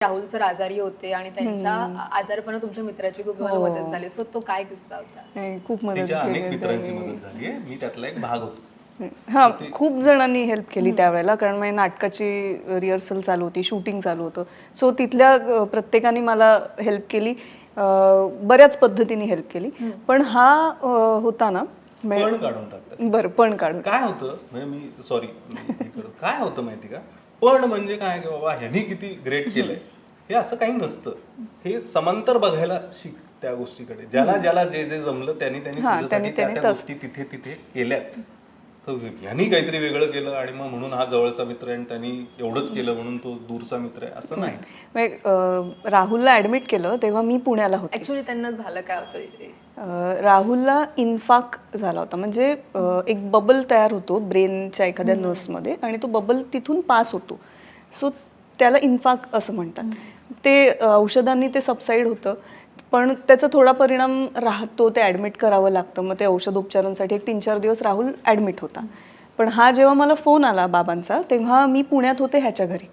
Rahul sir आजारी होते आणि त्यांच्या आजारपणा तुमच्या मित्राची खूप तुम्हाला हो. मदत झाली. सो तो काय किस्सा होता? नाही, खूप मदत तिच्या अनेक केली मित्रांची त्यांनी. मदत झाली आहे. मी त्यातला एक भाग होतो. हा खूप जणांनी हेल्प केली त्यावेळेला कारण माझी नाटकाची रिहर्सल चालू होती शूटिंग चालू होतं. सो तिथल्या अ, प्रत्येकाने मला हेल्प केली. अ, बऱ्याच पद्धतीने हेल्प केली. पण हा अ, होता ना मे- पण काढून टाकतात. बरं पण काढून काय होतं? म्हणजे मी सॉरी काय होतं माहिती का? पण म्हणजे काय की बाबा ह्यांनी किती ग्रेट केलंय? हे असं काही नसतं. हे समांतर बघायला शिक त्या गोष्टीकडे. ज्याला ज्याला जे जे जमलं त्यांनी त्यांनी तुझ्यासाठी त्या त्या. गोष्टी तिथे तिथे केल्यात. तर ह्यांनी काहीतरी वेगळं केलं आणि मग म्हणून हा जवळचा मित्र आहे आणि त्यांनी एवढंच केलं म्हणून तो दूरचा मित्र आहे असं नाही. म्हणजे, राहुलला ऍडमिट केलं तेव्हा मी पुण्याला होते. ऍक्च्युली त्यांना झालं काय होतं? राहुलला इन्फाक झाला होता. म्हणजे एक बबल तयार होतो ब्रेनच्या एखाद्या नर्समध्ये आणि तो बबल तिथून पास होतो. सो त्याला इन्फाक असं म्हणतात. ते औषधांनी ते सबसाईड होतं. पण त्याचा थोडा परिणाम राहतो ते ॲडमिट करावं लागतं. मग ते औषधोपचारांसाठी एक तीन चार दिवस राहुल ॲडमिट होता. पण हा जेव्हा मला फोन आला बाबांचा तेव्हा मी पुण्यात होते ह्याच्या घरी.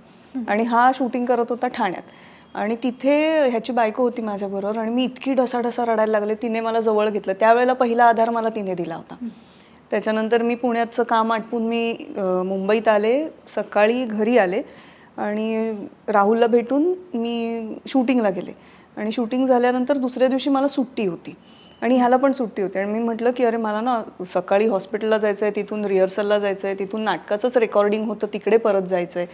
आणि हा शूटिंग करत होता ठाण्यात. आणि तिथे ह्याची बायको होती माझ्याबरोबर आणि मी इतकी ढसाढसा रडायला लागले तिने मला जवळ घेतलं. त्यावेळेला पहिला आधार मला तिने दिला होता. त्याच्यानंतर मी पुण्याचं काम आटपून मी मुंबईत आले सकाळी घरी आले आणि राहुलला भेटून मी शूटिंगला गेले. आणि शूटिंग झाल्यानंतर दुसऱ्या दिवशी मला सुट्टी होती. आणि ह्याला पण सुट्टी होती. आणि मी म्हटलं की अरे मला ना सकाळी हॉस्पिटलला जायचं आहे तिथून रिहर्सलला जायचं आहे तिथून नाटकाचंच रेकॉर्डिंग होतं तिकडे परत जायचं आहे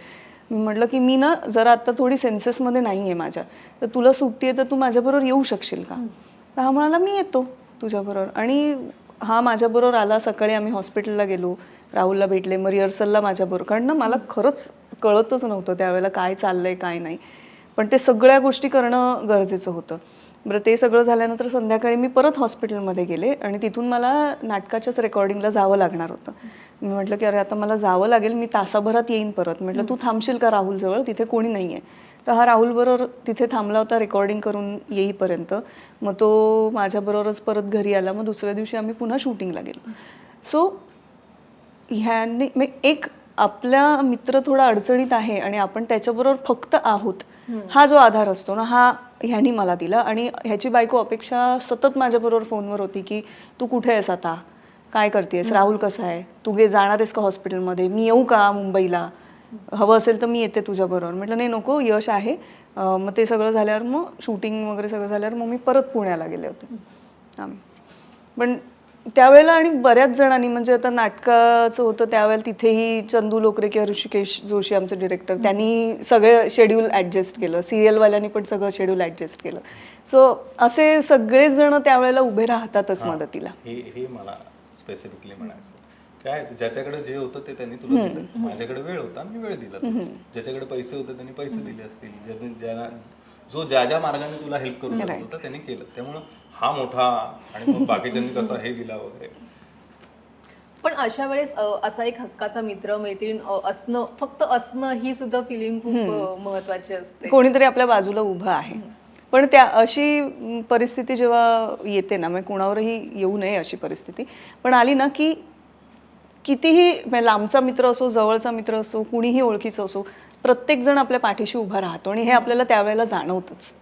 मी म्हटलं की मी ना जरा आत्ता थोडी सेन्सेसमध्ये नाही आहे माझ्या. तर तुला सुट्टी आहे तर तू माझ्याबरोबर येऊ शकशील का? तर हा म्हणाला मी येतो तुझ्याबरोबर. आणि हा माझ्याबरोबर आला. सकाळी आम्ही हॉस्पिटलला गेलो. राहुलला भेटले. मग रिहर्सलला माझ्याबरोबर. कारण ना मला खरंच कळतच नव्हतं त्यावेळेला काय चाललं आहे काय नाही. पण ते सगळ्या गोष्टी करणं गरजेचं होतं. बरं ते सगळं झाल्यानंतर संध्याकाळी मी परत हॉस्पिटलमध्ये गेले आणि तिथून मला नाटकाच्याच रेकॉर्डिंगला जावं लागणार होतं. मी म्हटलं की अरे आता मला जावं लागेल मी तासाभरात येईन परत. म्हटलं तू थांबशील का राहुलजवळ? तिथे कोणी नाही आहे तर हा राहुलबरोबर तिथे थांबला होता रेकॉर्डिंग करून येईपर्यंत. मग तो माझ्याबरोबरच परत घरी आला. मग दुसऱ्या दिवशी आम्ही पुन्हा शूटिंगला गेलो. सो ह्याने एक आपला मित्र थोडा अडचणीत आहे आणि आपण त्याच्याबरोबर फक्त आहोत हा जो आधार असतो ना हा ह्यानी मला दिला. आणि ह्याची बायको अपेक्षा सतत माझ्याबरोबर फोनवर होती की तू कुठे आहेस आता? काय करतेस? राहुल कसा आहे? तू गे जाणार आहेस का हॉस्पिटलमध्ये? मी येऊ का मुंबईला? हवं असेल तर मी येते तुझ्याबरोबर. म्हटलं नाही नको यश आहे. मग ते सगळं झाल्यावर मग शूटिंग वगैरे सगळं झाल्यावर मग मी परत पुण्याला गेले होते. आम्ही. पण त्यावेळेला आणि बऱ्याच जणांनी म्हणजे आता नाटकाचं होतं त्यावेळेला तिथेही चंदू लोकरे किंवा ऋषिकेश जोशी आमचे डिरेक्टर त्यांनी सगळं शेड्यूल ॲडजस्ट केलं. सिरियलवाल्यांनी पण सगळं शेड्यूल ॲडजस्ट केलं. सो असे सगळेच जण त्यावेळेला उभे राहतातच मदतीला. हे हे मला स्पेसिफिकली म्हणायचं काय ज्याच्याकडे जे होतं ते त्यांनी तुला दिलं. माझ्याकडे वेळ होता मी वेळ दिला. ज्याच्याकडे पैसे होते त्यांनी पैसे दिले असतील. ज्याने जो ज्या ज्या मार्गाने तुला हेल्प करू शकत होता त्यांनी केलं. त्यामुळं हा मोठा आणि मग बाकीच्यांनी कसा हे दिला वगैरे. पण अशा वेळेस असा एक हक्काचा मित्र मैत्रीण असणं फक्त असणं ही सुद्धा फिलिंग खूप महत्वाची असते. कोणीतरी आपल्या बाजूला उभं आहे. पण त्या अशी परिस्थिती जेव्हा येते ना म्हणजे कोणावरही येऊ नये अशी परिस्थिती पण आली ना की कितीही म्हणजे लांबचा मित्र असो जवळचा मित्र असो कुणीही ओळखीचं असो प्रत्येकजण आपल्या पाठीशी उभा राहतो आणि हे आपल्याला त्यावेळेला जाणवतंच.